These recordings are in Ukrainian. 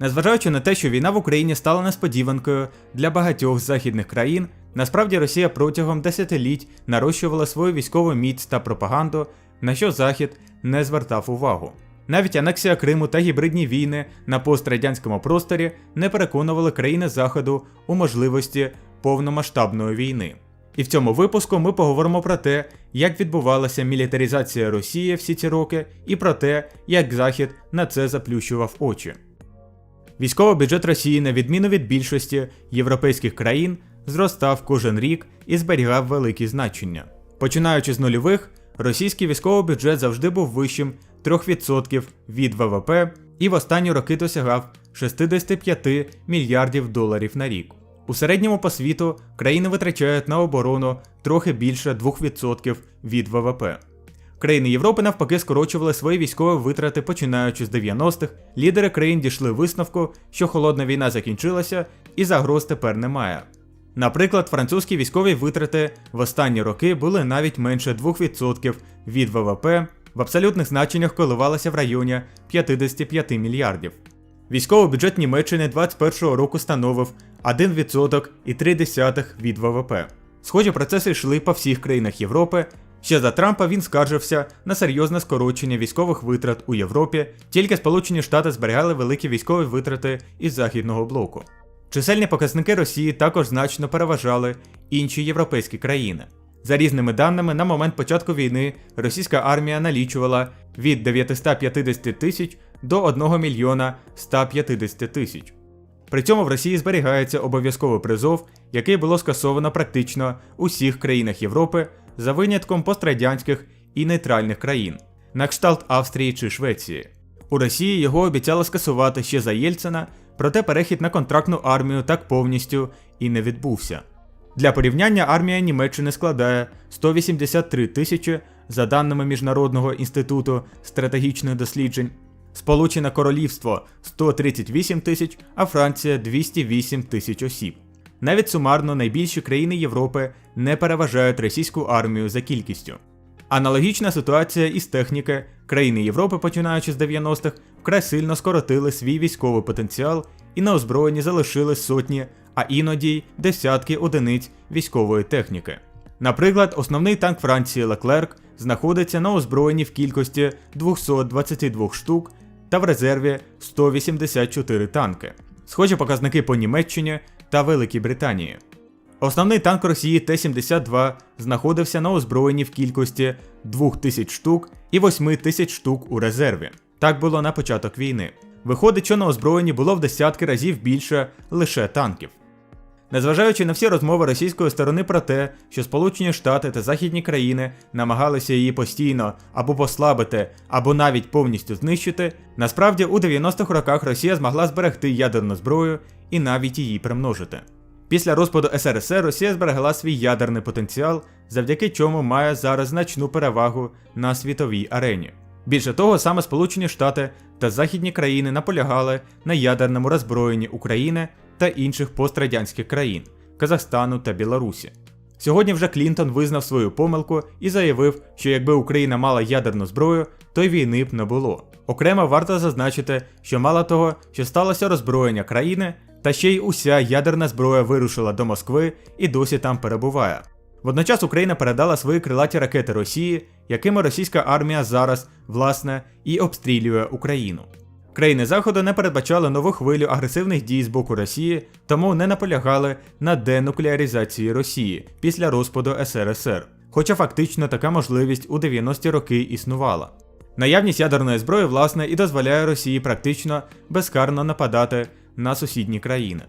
Незважаючи на те, що війна в Україні стала несподіванкою для багатьох західних країн, насправді Росія протягом десятиліть нарощувала свою військову міць та пропаганду, на що Захід не звертав увагу. Навіть анексія Криму та гібридні війни на пострадянському просторі не переконували країни Заходу у можливості повномасштабної війни. І в цьому випуску ми поговоримо про те, як відбувалася мілітаризація Росії всі ці роки, і про те, як Захід на це заплющував очі. Військовий бюджет Росії, на відміну від більшості європейських країн, зростав кожен рік і зберігав великі значення. Починаючи з нульових, російський військовий бюджет завжди був вищим 3% від ВВП і в останні роки досягав 65 мільярдів доларів на рік. У середньому по світу країни витрачають на оборону трохи більше 2% від ВВП. Країни Європи навпаки скорочували свої військові витрати починаючи з 90-х. Лідери країн дійшли висновку, що холодна війна закінчилася і загроз тепер немає. Наприклад, французькі військові витрати в останні роки були навіть менше 2% від ВВП, в абсолютних значеннях коливалися в районі 55 мільярдів. Військовий бюджет Німеччини 2021 року становив 1,3% від ВВП. Схожі процеси йшли по всіх країнах Європи. Ще за Трампа він скаржився на серйозне скорочення військових витрат у Європі, тільки Сполучені Штати зберігали великі військові витрати із західного блоку. Чисельні показники Росії також значно переважали інші європейські країни. За різними даними, на момент початку війни російська армія налічувала від 950 тисяч до 1 мільйона 150 тисяч. При цьому в Росії зберігається обов'язковий призов, який було скасовано практично у всіх країнах Європи за винятком пострадянських і нейтральних країн, на кшталт Австрії чи Швеції. У Росії його обіцяли скасувати ще за Єльцина, проте перехід на контрактну армію так повністю і не відбувся. Для порівняння армія Німеччини складає 183 тисячі за даними Міжнародного інституту стратегічних досліджень, Сполучене Королівство 138 тисяч, а Франція 208 тисяч осіб. Навіть сумарно найбільші країни Європи не переважають російську армію за кількістю. Аналогічна ситуація із техніки. Країни Європи, починаючи з 90-х, вкрай сильно скоротили свій військовий потенціал і на озброєнні залишили сотні, а іноді й десятки одиниць військової техніки. Наприклад, основний танк Франції Леклерк знаходиться на озброєнні в кількості 222 штук та в резерві 184 танки. Схожі показники по Німеччині та Великій Британії. Основний танк Росії Т-72 знаходився на озброєнні в кількості 2000 штук і 8000 штук у резерві. Так було на початок війни. Виходить, що на озброєнні було в десятки разів більше лише танків. Незважаючи на всі розмови російської сторони про те, що Сполучені Штати та західні країни намагалися її постійно або послабити, або навіть повністю знищити, насправді у 90-х роках Росія змогла зберегти ядерну зброю і навіть її примножити. Після розпаду СРСР Росія зберегла свій ядерний потенціал, завдяки чому має зараз значну перевагу на світовій арені. Більше того, саме Сполучені Штати та західні країни наполягали на ядерному роззброєнні України та інших пострадянських країн Казахстану та Білорусі. Сьогодні вже Клінтон визнав свою помилку і заявив, що якби Україна мала ядерну зброю, то й війни б не було. Окремо варто зазначити, що мало того, що сталося роззброєння країни, та ще й уся ядерна зброя вирушила до Москви і досі там перебуває. Водночас Україна передала свої крилаті ракети Росії, якими російська армія зараз, власне, і обстрілює Україну. Країни Заходу не передбачали нову хвилю агресивних дій з боку Росії, тому не наполягали на денуклеаризації Росії після розпаду СРСР, хоча фактично така можливість у 90-ті роки існувала. Наявність ядерної зброї, власне, і дозволяє Росії практично безкарно нападати на сусідні країни.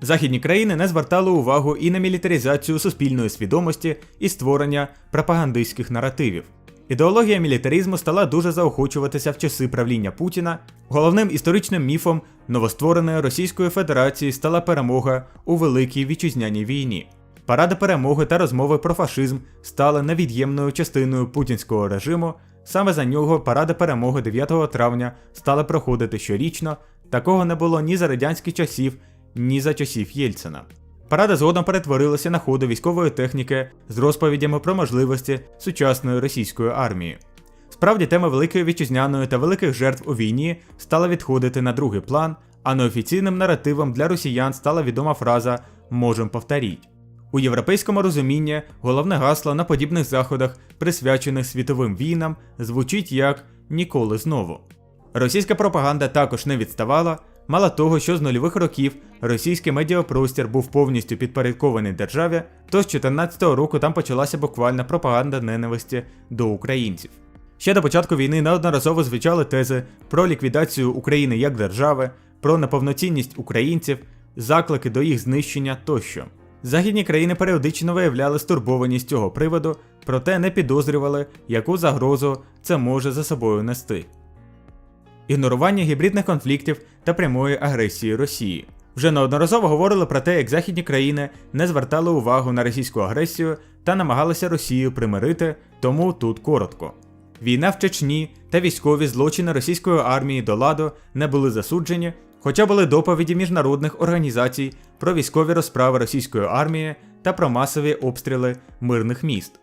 Західні країни не звертали увагу і на мілітаризацію суспільної свідомості і створення пропагандистських наративів. Ідеологія мілітаризму стала дуже заохочуватися в часи правління Путіна. Головним історичним міфом новоствореної Російської Федерації стала перемога у Великій Вітчизняній війні. Паради перемоги та розмови про фашизм стали невід'ємною частиною путінського режиму. Саме за нього паради перемоги 9 травня стали проходити щорічно. Такого не було ні за радянських часів, ні за часів Єльцина. Паради згодом перетворилися на ходу військової техніки з розповідями про можливості сучасної російської армії. Справді, тема Великої Вітчизняної та великих жертв у війні стала відходити на другий план, а неофіційним наративом для росіян стала відома фраза «можем повторіть». У європейському розумінні головне гасло на подібних заходах, присвячених світовим війнам, звучить як ніколи знову. Російська пропаганда також не відставала, мало того, що з нульових років російський медіапростір був повністю підпорядкований державі, то з 2014 року там почалася буквальна пропаганда ненависті до українців. Ще до початку війни неодноразово звучали тези про ліквідацію України як держави, про неповноцінність українців, заклики до їх знищення тощо. Західні країни періодично виявляли стурбованість цього приводу, проте не підозрювали, яку загрозу це може за собою нести. Ігнорування гібридних конфліктів та прямої агресії Росії. Вже неодноразово говорили про те, як західні країни не звертали увагу на російську агресію та намагалися Росію примирити, тому тут коротко. Війна в Чечні та військові злочини російської армії до ладу не були засуджені, хоча були доповіді міжнародних організацій про військові розправи російської армії та про масові обстріли мирних міст.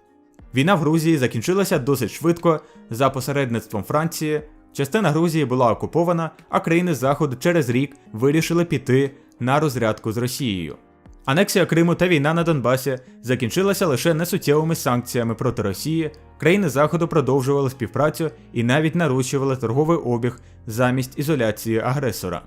Війна в Грузії закінчилася досить швидко за посередництвом Франції. Частина Грузії була окупована, а країни Заходу через рік вирішили піти на розрядку з Росією. Анексія Криму та війна на Донбасі закінчилася лише несуттєвими санкціями проти Росії. Країни Заходу продовжували співпрацю і навіть нарощували торговий обіг замість ізоляції агресора.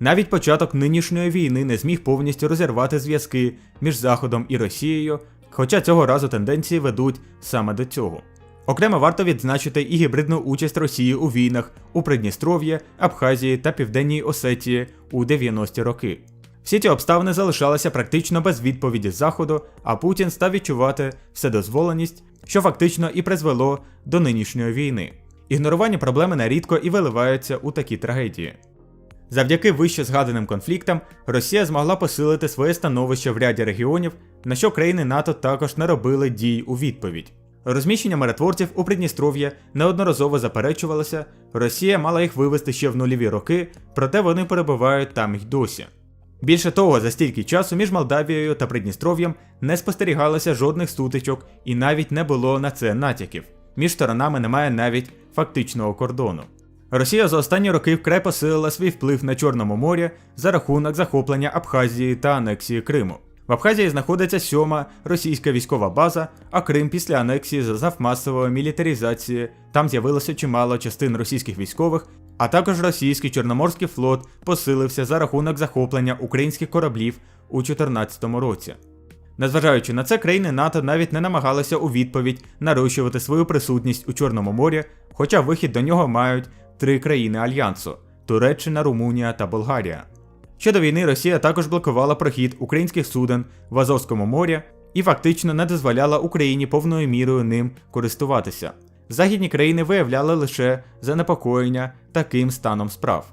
Навіть початок нинішньої війни не зміг повністю розірвати зв'язки між Заходом і Росією, хоча цього разу тенденції ведуть саме до цього. Окремо варто відзначити і гібридну участь Росії у війнах у Придністров'ї, Абхазії та Південній Осетії у 90-ті роки. Всі ці обставини залишалися практично без відповіді Заходу, а Путін став відчувати вседозволеність, що фактично і призвело до нинішньої війни. Ігнорування проблеми нерідко і виливаються у такі трагедії. Завдяки вище згаданим конфліктам Росія змогла посилити своє становище в ряді регіонів, на що країни НАТО також не робили дій у відповідь. Розміщення миротворців у Придністров'ї неодноразово заперечувалося, Росія мала їх вивести ще в нульові роки, проте вони перебувають там й досі. Більше того, за стільки часу між Молдавією та Придністров'ям не спостерігалося жодних сутичок і навіть не було на це натяків. Між сторонами немає навіть фактичного кордону. Росія за останні роки вкрай посилила свій вплив на Чорному морі за рахунок захоплення Абхазії та анексії Криму. В Абхазії знаходиться сьома російська військова база, а Крим після анексії зазнав масової мілітаризації. Там з'явилося чимало частин російських військових, а також російський Чорноморський флот посилився за рахунок захоплення українських кораблів у 2014 році. Незважаючи на це, країни НАТО навіть не намагалися у відповідь нарощувати свою присутність у Чорному морі, хоча вихід до нього мають три країни Альянсу Туреччина, Румунія та Болгарія. Щодо війни Росія також блокувала прохід українських суден в Азовському морі і фактично не дозволяла Україні повною мірою ним користуватися. Західні країни виявляли лише занепокоєння таким станом справ.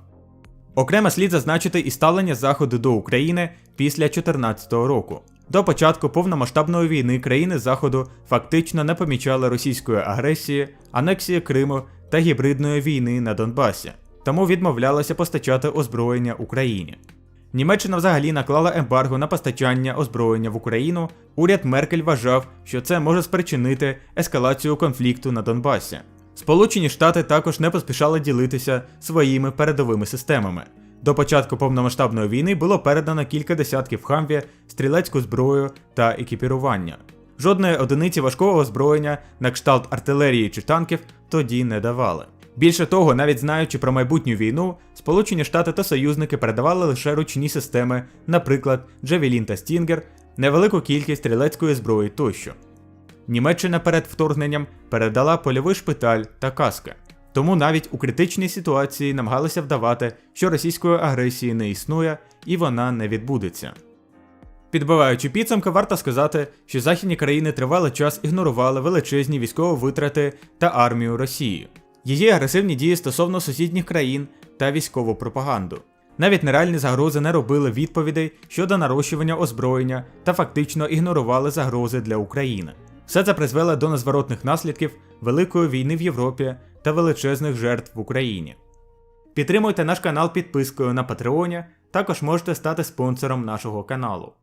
Окремо слід зазначити і ставлення Заходу до України після 2014 року. До початку повномасштабної війни країни Заходу фактично не помічали російської агресії, анексії Криму та гібридної війни на Донбасі, тому відмовлялися постачати озброєння Україні. Німеччина взагалі наклала ембарго на постачання озброєння в Україну. Уряд Меркель вважав, що це може спричинити ескалацію конфлікту на Донбасі. Сполучені Штати також не поспішали ділитися своїми передовими системами. До початку повномасштабної війни було передано кілька десятків хамві, стрілецьку зброю та екіпірування. Жодної одиниці важкого озброєння на кшталт артилерії чи танків тоді не давали. Більше того, навіть знаючи про майбутню війну, Сполучені Штати та союзники передавали лише ручні системи, наприклад, Джавелін та Стінгер, невелику кількість стрілецької зброї тощо. Німеччина перед вторгненням передала польовий шпиталь та каски. Тому навіть у критичній ситуації намагалися вдавати, що російської агресії не існує і вона не відбудеться. Підбиваючи підсумки, варто сказати, що західні країни тривалий час ігнорували величезні військові витрати та армію Росії, її агресивні дії стосовно сусідніх країн та військову пропаганду. Навіть нереальні загрози не робили відповідей щодо нарощування озброєння та фактично ігнорували загрози для України. Все це призвело до незворотних наслідків Великої війни в Європі та величезних жертв в Україні. Підтримуйте наш канал підпискою на Патреоні, також можете стати спонсором нашого каналу.